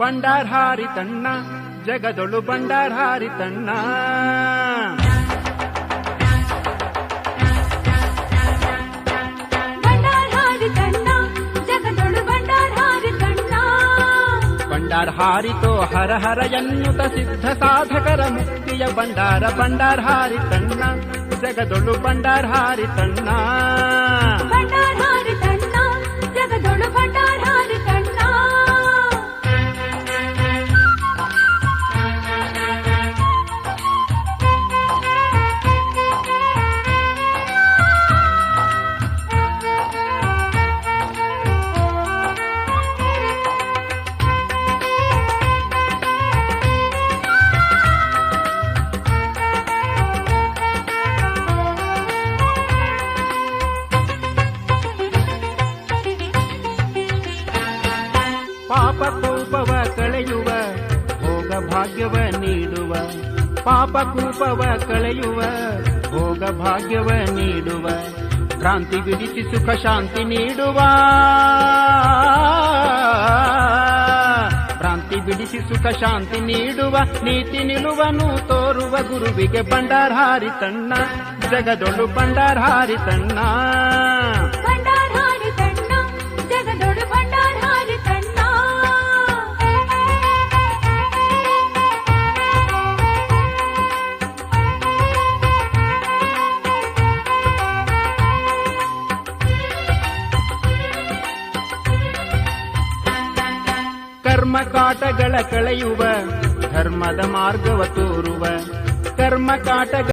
ಬಂಡಾರ್ಹಾರಿ ತಣ್ಣ ಜಗದೊಳು ಬಂಡಾರ್ಹಾರಿ ತಣ್ಣ ಬಂಡಾರ್ಹಾರಿ ಕಣ್ಣ ಜಗದೊಳು ಬಂಡಾರ್ಹಾರಿ ಕಣ್ಣ ಬಂಡಾರ್ಹಾರಿತೋ ಹರ ಹರ ಎನ್ನುತ್ತ ಸಿದ್ಧ ಸಾಧಕರ ಮುಕ್ತಿಯ ಬಂಡಾರ ಬಂಡಾರ್ಹಾರಿ ತಣ್ಣ ಜಗದೊಳು ಬಂಡಾರ್ಹಾರಿ ತಣ್ಣ ಪಾಪ ಕೂಪವ ಕಳೆಯುವ, ಭೋಗ ಭಾಗ್ಯವ ನೀಡುವ. ಪಾಪ ಕೂಪವ ಕಳೆಯುವ, ಭೋಗ ಭಾಗ್ಯವ ನೀಡುವ. ಕ್ರಾಂತಿ ವಿಧಿಸಿ ಸುಖ ಶಾಂತಿ ನೀಡುವ. ಭ್ರಾಂತಿ ಬಿಡಿಸಿ ಸುಖ ಶಾಂತಿ ನೀಡುವ. ನೀತಿ ನಿಲುವನು ತೋರುವ ಗುರುವಿಗೆ ಬಂಡಾರ್ಹಾರಿ ತಣ್ಣ ಜಗದೊಳು ಬಂಡಾರ್ಹಾರಿ ತಣ್ಣ ಕರ್ಮ ಕಾಟಗಳ ಕಳೆಯುವ ಧರ್ಮದ ಮಾರ್ಗವ ತೋರುವ ಕರ್ಮ ಕಾಟಗಳ